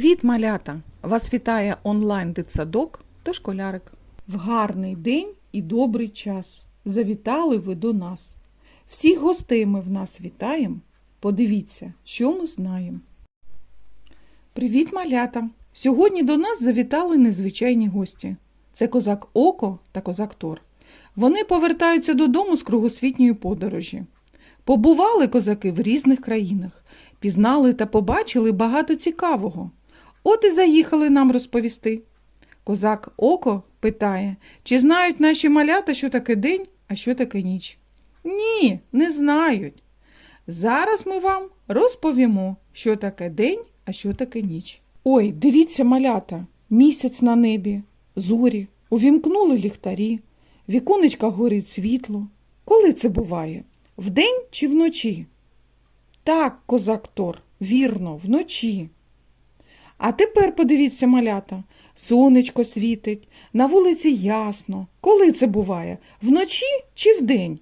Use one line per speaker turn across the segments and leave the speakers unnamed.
Привіт, малята! Вас вітає онлайн дитсадок та школярик. В гарний день і добрий час. Завітали ви до нас. Всіх гостей ми в нас вітаємо. Подивіться, що ми знаємо. Привіт, малята! Сьогодні до нас завітали незвичайні гості. Це козак Око та козак Тор. Вони повертаються додому з кругосвітньої подорожі. Побували козаки в різних країнах, пізнали та побачили багато цікавого. От і заїхали нам розповісти. Козак Око питає, чи знають наші малята, що таке день, а що таке ніч? Ні, не знають. Зараз ми вам розповімо, що таке день, а що таке ніч. Ой, дивіться, малята, місяць на небі, зорі, увімкнули ліхтарі, віконечка горить світло. Коли це буває? Вдень чи вночі? Так, козак Тор, вірно, вночі. А тепер подивіться, малята, сонечко світить, на вулиці ясно. Коли це буває? Вночі чи вдень?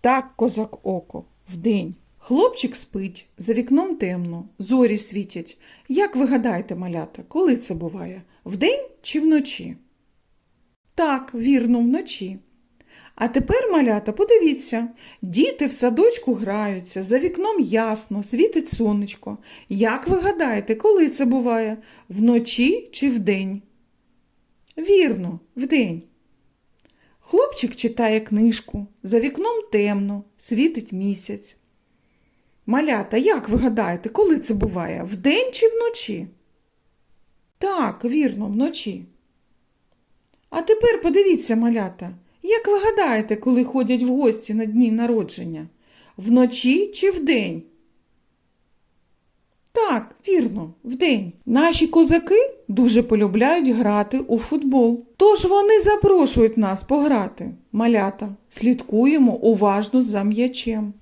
Так, козак око, вдень. Хлопчик спить, за вікном темно, зорі світять. Як ви гадаєте, малята, коли це буває? Вдень чи вночі? Так, вірно, вночі. А тепер, малята, подивіться, діти в садочку граються, за вікном ясно, світить сонечко. Як ви гадаєте, коли це буває? Вночі чи вдень? Вірно, вдень. Хлопчик читає книжку, за вікном темно, світить місяць. Малята, як ви гадаєте, коли це буває? Вдень чи вночі? Так, вірно, вночі. А тепер подивіться, малята, як ви гадаєте, коли ходять в гості на дні народження? Вночі чи вдень? Так, вірно, вдень. Наші козаки дуже полюбляють грати у футбол. Тож вони запрошують нас пограти. Малята, слідкуємо уважно за м'ячем.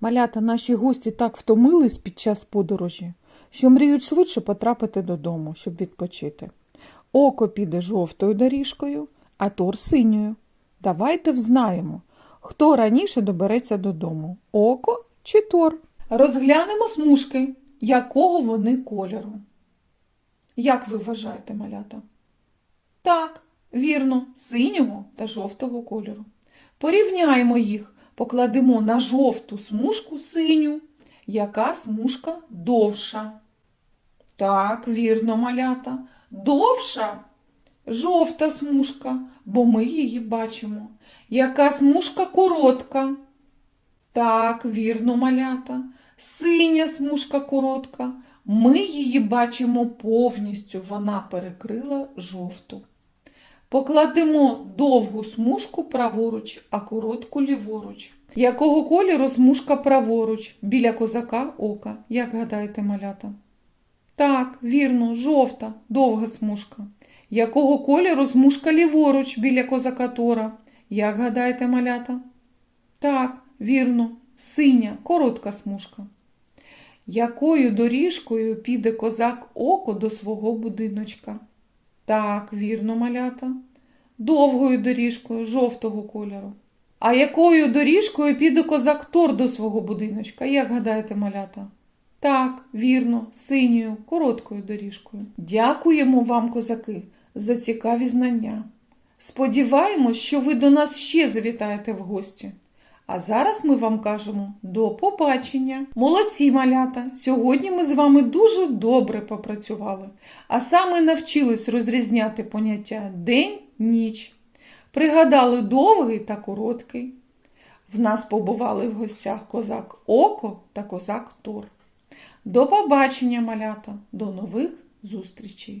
Малята наші гості так втомились під час подорожі, що мріють швидше потрапити додому, щоб відпочити. Око піде жовтою доріжкою, а тор синьою. Давайте взнаємо, хто раніше добереться додому око чи тор. Розглянемо смужки, якого вони кольору. Як ви вважаєте, малята? Так, вірно, синього та жовтого кольору. Порівняємо їх, покладемо на жовту смужку синю, яка смужка довша. Так, вірно, малята, довша жовта смужка, бо ми її бачимо. Яка смужка коротка? Так, вірно, малята, синя смужка коротка. Ми її бачимо повністю, вона перекрила жовту. Покладемо довгу смужку праворуч, а коротку ліворуч. Якого кольору смужка праворуч біля козака ока? Як гадаєте, малята? Так, вірно, жовта, довга смужка. Якого кольору смужка ліворуч біля козака Тора? Як гадаєте, малята? Так, вірно, синя, коротка смужка. Якою доріжкою піде козак око до свого будиночка? Так, вірно, малята. Довгою доріжкою жовтого кольору. А якою доріжкою піде козак Тор до свого будиночка? Як гадаєте, малята? Так, вірно, синьою, короткою доріжкою. Дякуємо вам, козаки, за цікаві знання. Сподіваємось, що ви до нас ще завітаєте в гості. А зараз ми вам кажемо до побачення. Молодці, малята! Сьогодні ми з вами дуже добре попрацювали, а саме навчились розрізняти поняття день, ніч. Пригадали довгий та короткий. В нас побували в гостях козак Око та козак Тор. До побачення, малята, до нових зустрічей!